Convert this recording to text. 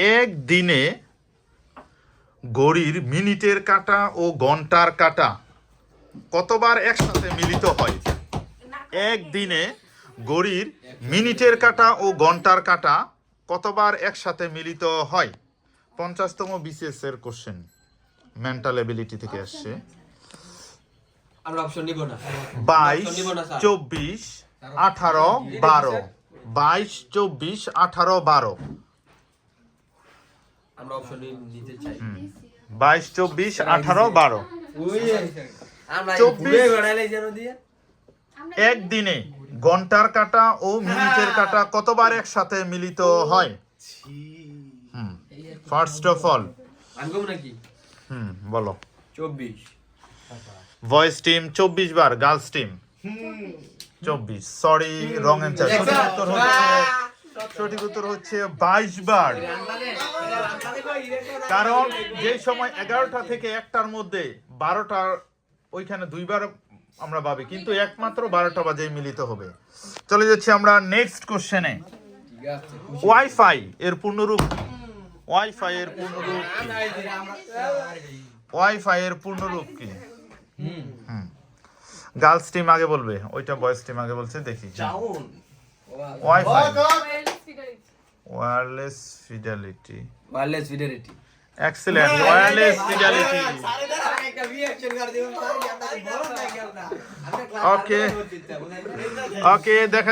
একদিনে ঘড়ির মিনিটের কাঁটা ও ঘণ্টার কাটা কতবার একসাথে মিলিত হয়? একদিনে ঘড়ির মিনিটের কাটা ও ঘণ্টার কাটা কতবার একসাথে মিলিত হয়? পঞ্চাশতম বিসিএস এর কোশ্চেন মেন্টাল এবিলিটি থেকে আসছে। আমরা অপশন নিব না। বাইশ। চব্বিশ আঠারো বারো। বাইশ চব্বিশ আঠারো বারো। আমরা অপশন নিতে চাই। বাইশ চব্বিশ আঠারো বারো। একদিনে ঘণ্টার কাটা ও মিনিটের কাটা কতবার একসাথে মিলিত হয়? ফার্স্ট অফ অল হুম বলো। চব্বিশ। ভয়েস টিম চব্বিশ বার গার্লস টিম চব্বিশ। সরি রং অ্যান্সার সঠিক উত্তর হচ্ছে সঠিক উত্তর হচ্ছে বাইশ বার। কারণ যে সময় এগারোটা থেকে একটার মধ্যে বারোটার ওইখানে দুইবার আমরা ভাবি কিন্তু একমাত্র বারোটা বাজে মিলিত হবে। চলে যাচ্ছি আমরা নেক্সট কোশ্চেনে ওয়াইফাই এর পূর্ণরূপ ওয়াইফাই এর পূর্ণরূপ ওয়াইফাই এর পূর্ণরূপ কি? গার্লস টিম আগে বলবে ওইটা বয়েজ টিম আগে বলছে দেখি। Wifi. Wireless fidelity wireless fidelity excellent wireless fidelity okay okay দেখা